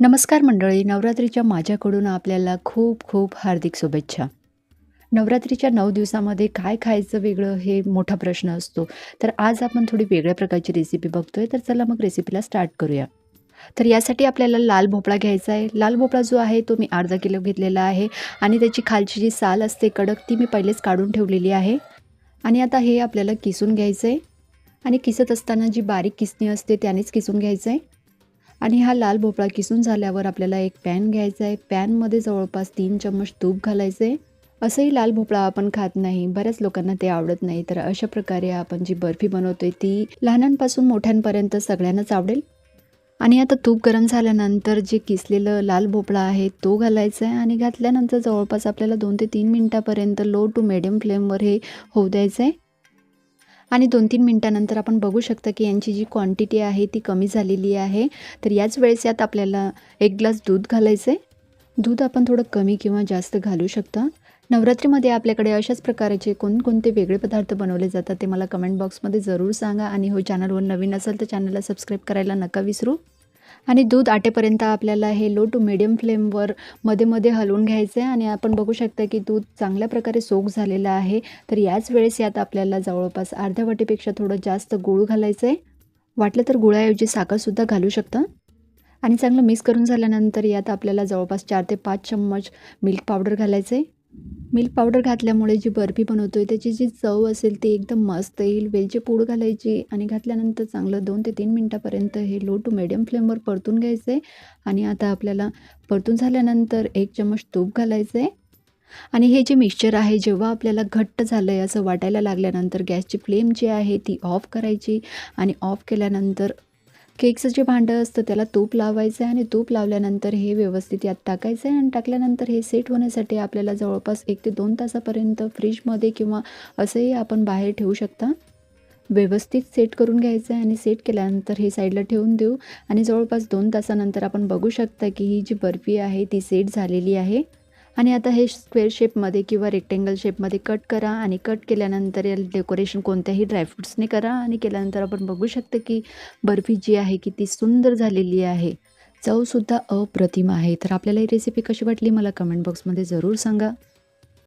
नमस्कार मंडळी नवरात्रीच्या माझ्याकडून आपल्याला खूप खूप हार्दिक शुभेच्छा. नवरात्रीच्या नऊ दिवसामध्ये काय खायचं वेगळं हे मोठा प्रश्न असतो. तर आज आपण थोडी वेगळ्या प्रकारची रेसिपी बघतोय तर चला मग रेसिपीला स्टार्ट करूया. तर यासाठी आपल्याला लाल भोपळा घ्यायचा आहे. लाल भोपळा जो आहे तो मी अर्धा किलो घेतलेला आहे आणि त्याची खालची जी साल असते कडक ती मी पहिलेच काढून ठेवलेली आहे. आणि आता हे आपल्याला किसून घ्यायचं आहे आणि किसत असताना जी बारीक किसणी असते त्यानेच किसून घ्यायचं आहे आणि हा लाल भोपळा किसून झाल्यावर आपल्याला एक पॅन घ्यायचा आहे. पॅनमध्ये जवळपास तीन चम्मच तूप घालायचं आहे असंही लाल भोपळा आपण खात नाही. बऱ्याच लोकांना ते आवडत नाही. तर अशा प्रकारे आपण जी बर्फी बनवतोय ती लहानांपासून मोठ्यांपर्यंत सगळ्यांनाच आवडेल. आणि आता तूप गरम झाल्यानंतर जे किसलेलं लाल भोपळा आहे तो घालायचा आहे आणि घातल्यानंतर जवळपास आपल्याला दोन ते तीन मिनटापर्यंत लो टू मिडियम फ्लेमवर हे होऊ द्यायचं आहे आणि दोन तीन मिनटानंतर आपण बघू शकता की यांची जी क्वांटिटी आहे ती कमी झालेली आहे. तर याच वेळेस यात आपल्याला एक ग्लास दूध घालायचं आहे दूध आपण थोडं कमी किंवा जास्त घालू शकता. नवरात्रीमध्ये आपल्याकडे अशाच प्रकारचे कोणकोणते वेगळे पदार्थ बनवले जातात ते मला कमेंट बॉक्समध्ये जरूर सांगा. आणि हो चॅनलवर नवीन असेल तर चॅनलला सबस्क्राईब करायला नका विसरू. आणि दूध आटेपर्यंत आपल्याला हे लो टू मिडियम फ्लेमवर मध्ये मध्ये हलवून घ्यायचं आहे आणि आपण बघू शकता की दूध चांगल्या प्रकारे सोक झालेलं आहे. तर याच वेळेस यात आपल्याला जवळपास अर्ध्या वाटीपेक्षा थोडं जास्त गूळ घालायचं आहे वाटलं तर गुळाऐवजी साखरसुद्धा घालू शकता. आणि चांगलं मिक्स करून झाल्यानंतर यात आपल्याला जवळपास चार ते पाच चम्मच मिल्क पावडर घालायचं आहे मिल्क पावडर घातल्यामुळे जी बर्फी बनवतो आहे त्याची जी चव असेल ती एकदम मस्त येईल. वेलची पूड घालायची आणि घातल्यानंतर चांगलं दोन ते तीन मिनटापर्यंत हे लो टू मिडियम फ्लेमवर परतून घ्यायचं आहे आणि आता आपल्याला परतून झाल्यानंतर एक चम्मच तूप घालायचं आहे आणि हे जे मिक्सचर आहे जेव्हा आपल्याला घट्ट झालं आहे असं वाटायला लागल्यानंतर गॅसची फ्लेम जी आहे ती ऑफ करायची. आणि ऑफ केल्यानंतर केकचं जे भांडं असतं त्याला तूप लावायचं आहे आणि तूप लावल्यानंतर हे व्यवस्थित यात टाकायचं आहे आणि टाकल्यानंतर हे सेट होण्यासाठी आपल्याला जवळपास एक ते दोन तासापर्यंत फ्रीजमध्ये किंवा असंही आपण बाहेर ठेवू शकता. व्यवस्थित सेट करून घ्यायचं आहे आणि सेट केल्यानंतर हे साईडला ठेवून देऊ. आणि जवळपास दोन तासानंतर आपण बघू शकता की ही जी बर्फी आहे ती सेट झालेली आहे. आणि आता हे स्क्वेअर शेपमध्ये किंवा रेक्टेंगल शेपमध्ये कट करा आणि कट केल्यानंतर याला डेकोरेशन कोणत्याही ड्रायफ्रूट्सने करा आणि केल्यानंतर आपण बघू शकतो की बर्फी जी आहे की ती सुंदर झालेली आहे. चवसुद्धा अप्रतिम आहे. तर आपल्याला ही रेसिपी कशी वाटली मला कमेंट बॉक्समध्ये जरूर सांगा.